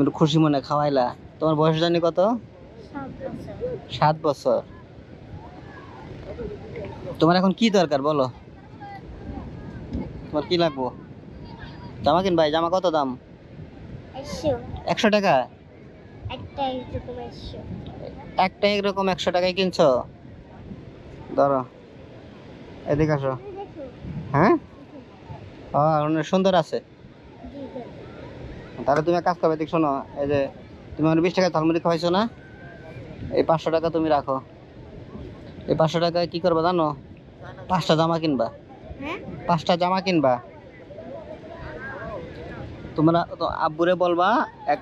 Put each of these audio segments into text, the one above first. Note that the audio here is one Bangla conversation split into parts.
একটু খুশি মনে খাওয়াইলা। তোমার বয়স জানি কত? সাত বছর। তোমার এখন কি দরকার বলো? তোমার কি লাগবো? জামা কিনবাই জামা কত দাম? একশো। টাকা? একটা এরকম একশো। টাকায় কিনছো? ধরো। এদিকে আসো। হ্যাঁ? সুন্দর আছে। তাহলে তুমি এক কাজ করবে দেখ শোনো এই যে তুমি আমার বিশ টাকা ঝালমুড়ি খাওয়াইছো না এই পাঁচশো টাকা তুমি রাখো। এই পাঁচশো টাকায় কি করবা জানো? পাঁচটা জামা কিনবা। হ্যাঁ? পাঁচটা জামা কিনবা। তোমরা তো আব্বুরে বলবা এক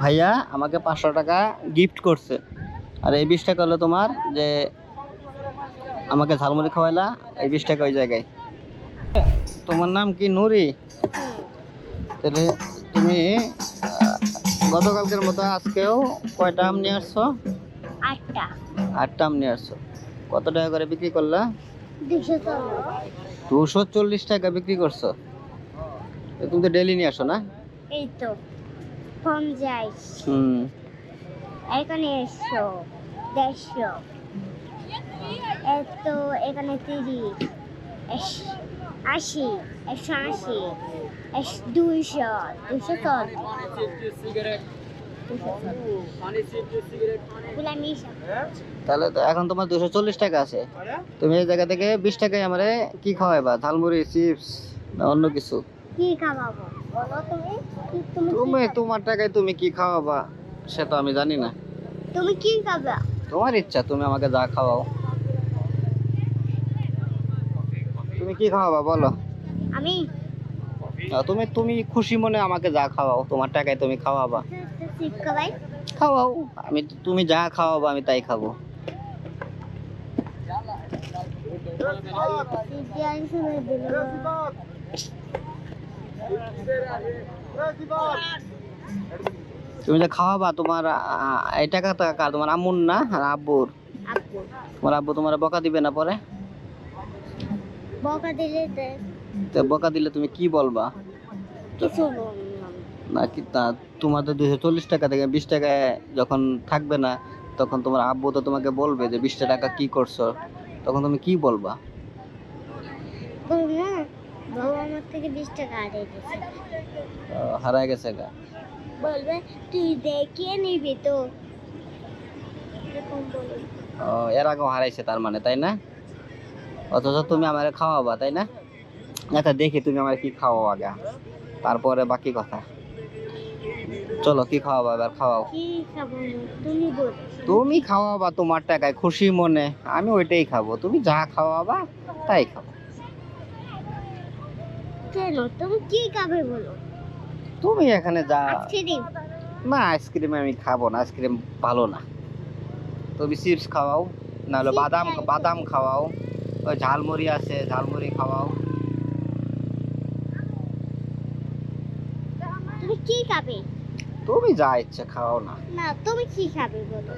ভাইয়া আমাকে পাঁচশো টাকা গিফট করছে। আর এই বিশ টাকা হলো তোমার যে আমাকে ঝালমুড়ি খাওয়াইলা এই বিশ টাকা ওই জায়গায়। তোমার নাম কি? নুরি? তাহলে তুমি গতকালকের মতো আজকেও কয়টা আম নিয়ে আসছো? আটটা। আটটা আম নিয়ে আসছো। কত টাকা করে বিক্রি করলা? দুশো চল্লিশ। টাকা বিক্রি করছ? তুমি তো ডেলি নিয়ে আসো না? এই তো পঞ্চাশ। হুম। এখানে একশো দেড়শো। এত এখানে তিরিশ আশি একশো আশি। দুইশো দুশো চল্লিশ। তাহলে তো এখন তোমার দুশো চল্লিশ টাকা আছে। তুমি এই জায়গা থেকে বিশ টাকায় আমারে কি খাওয়াইবা? ঝালমুড়ি চিপস না অন্য কিছু? কি খাওয়াবো? তুমি? তোমার টাকায় তুমি কি খাওয়াবা? সে তো আমি জানি না। তুমি কি খাবে? তোমার ইচ্ছা তুমি আমাকে যা খাওয়াও। তুমি কি খাওয়াবা? বলো। আমি তুমি তুমি খুশি মনে আমাকে যা খাওয়াও তোমার টাকায় তুমি খাওয়াবা। খাওয়াও আমি তুমি যা খাওয়াবো আমি তাই খাব। তুমি যে খাওয়াবা তোমার এই টাকা কার? তোমার আম্মুর না? আর আব্বুর? তোমার আব্বু তোমার বকা দিবে না পরে? বকা দিলে তো বকা দিলে তুমি কি বলবা? কিছু বললাম তা তোমার তো দুশো চল্লিশ টাকা থেকে বিশ টাকায় যখন থাকবে না তখন তোমার আব্বু তো তোমাকে বলবে যে বিশ টাকা কি করছ তখন তুমি কি বলবা? বাবা আমার থেকে বিশ টাকা হারিয়ে গেছে। গা। বলবে তুই নিবি তো। ও, এর আগেও হারাইছে তার মানে তাই না? অথচ তুমি আমার খাওয়াবা তাই না? আচ্ছা দেখি তুমি আমার কি খাওয়াও আগে। তারপরে বাকি কথা। চলো কি খাওয়াবা এবার? খাওয়াও। কি খাব তুমি খাওয়াবা তোমার টাকায় খুশি মনে। আমি ওইটাই খাব। তুমি যা খাওয়াবা তাই খাব। কেন তুমি কি খাবে বলো? তুমি এখানে যা আইসক্রিম। না আইসক্রিম আমি খাব না আইসক্রিম ভালো না। তুমি চিপস খাওয়াও নাহলে বাদাম বাদাম খাওয়াও ওই ঝালমুড়ি আছে ঝালমুড়ি খাওয়াও তুমি কি খাবে? তুমি যা ইচ্ছে খাওয়াও না। না তুমি কি খাবে বলো?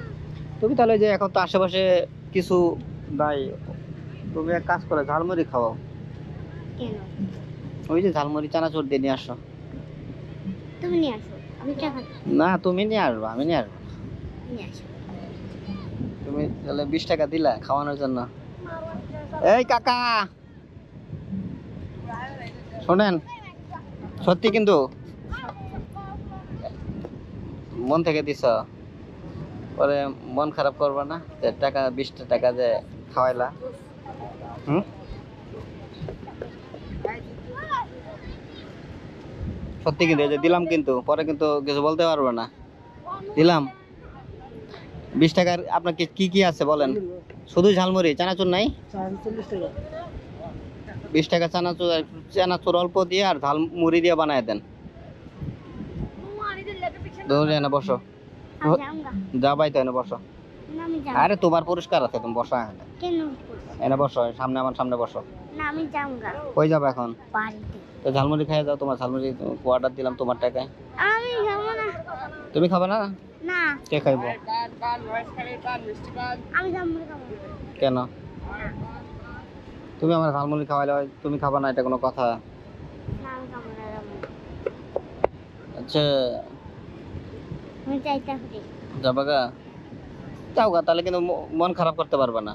তুমি তাহলে যে এখন তো আশেপাশে কিছু নাই। তুমি এক কাজ করে ঝালমুড়ি খাও। কেন? ওই যে ঝালমুড়ি চানাচুর দিয়ে নিয়ে আসো। তুমি নিয়ে আসো আমি না তুমি নিয়ে আসব আমি নিয়ে আসব। নিয়ে আসো। তুমি তাহলে বিশ টাকা দিলা খাওয়ানোর জন্য। এই কাকা! শোনেন সত্যি কিন্তু? মন থেকে দিছ, পরে মন খারাপ করবে না, যে টাকা বিশটা টাকা যে খাওয়াইলা। হুম? সত্যি কিন্তু যে দিলাম কিন্তু, পরে কিন্তু কিছু বলতে পারবে না। দিলাম। বিশ টাকার আপনার কি কি আছে বলেন? শুধু ঝালমুড়ি, চানাচুর নাই? বিশ টাকা চানাচুর চানাচুর অল্প দিয়ে আর ঝাল মুড়ি দিয়ে বানায় দেন। এনে এনে আরে তোমার আছে এনে সামনে আমার সামনে এখন? তো ঝালমুড়ি খাই যাও তোমার ঝালমুড়ি অর্ডার দিলাম তোমার টাকায় তুমি খাবে না? কে খাইব? কেন? তুমি আমার ঝালমুড়ি খাওয়াইলে তুমি খাবা না এটা কোনো কথা। আচ্ছা আমি চাইতে গা যাও গা তাহলে কিন্তু মন খারাপ করতে পারবে না।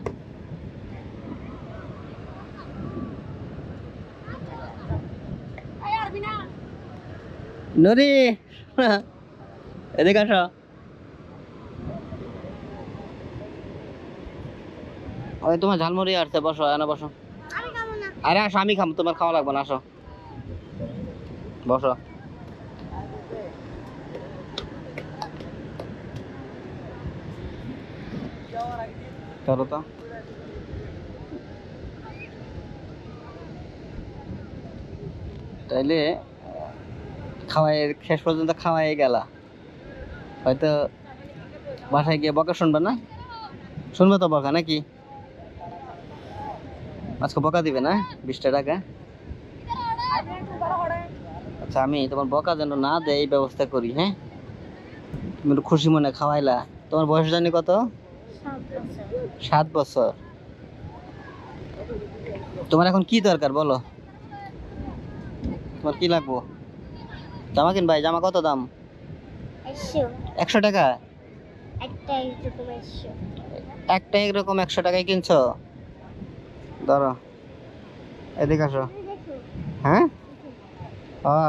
নুরি এদিকে আসো। ওই তোমার ঝালমুড়ি আসছে বসো এনে বসো। আরে আসো আমি খাম তোমার খাওয়া লাগবে না আসো। বসো। চলো তো তাইলে খাওয়াই শেষ পর্যন্ত খাওয়াই গেলা। হয়তো বাসায় গিয়ে বকা শুনবে না? শুনবে তো বকা নাকি? আজকে বকা দিবে না? বিশটা টাকা? আচ্ছা আমি তোমার বকা যেন না দেয় এই ব্যবস্থা করি হ্যাঁ? তুমি খুশি মনে খাওয়াইলা। তোমার বয়স জানি কত? সাত বছর। তোমার এখন কি দরকার বলো? তোমার কি লাগবো? জামা কিনবাই জামা কত দাম? একশো। টাকা? একটা এরকম একশো। টাকায় কিনছো? ধরো। এদিকে আসো। হ্যাঁ?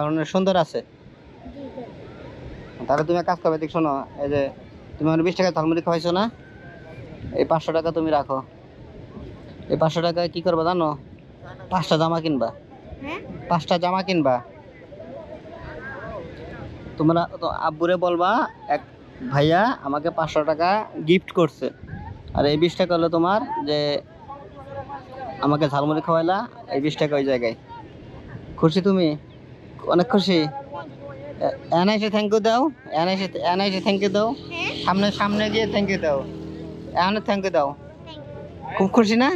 অনেক সুন্দর আছে। তাহলে তুমি কাজ করবে দেখ শোনো। এই যে তুমি আমার বিশ টাকা ঝালমুড়ি খাওয়াইছো না? এই পাঁচশো টাকা তুমি রাখো। এই পাঁচশো টাকা কি করবা জানো? পাঁচটা জামা কিনবা। হ্যাঁ? পাঁচটা জামা কিনবা। তোমরা তো আব্বুরে বলবা এক ভাইয়া আমাকে পাঁচশো টাকা গিফট করছে। আর এই বিশ টাকা হলো তোমার যে আমাকে ঝালমুড়ি খাওয়াইলা এই বিশ টাকা ওই জায়গায়। খুশি তুমি? অনেক খুশি? এনে এসে থ্যাংক ইউ দাও এনে এসে এনে এসে থ্যাংক ইউ দাও। হ্যাঁ? সামনে সামনে গিয়ে থ্যাংক ইউ দাও। এনে থ্যাংক ইউ দাও খুব খুশি না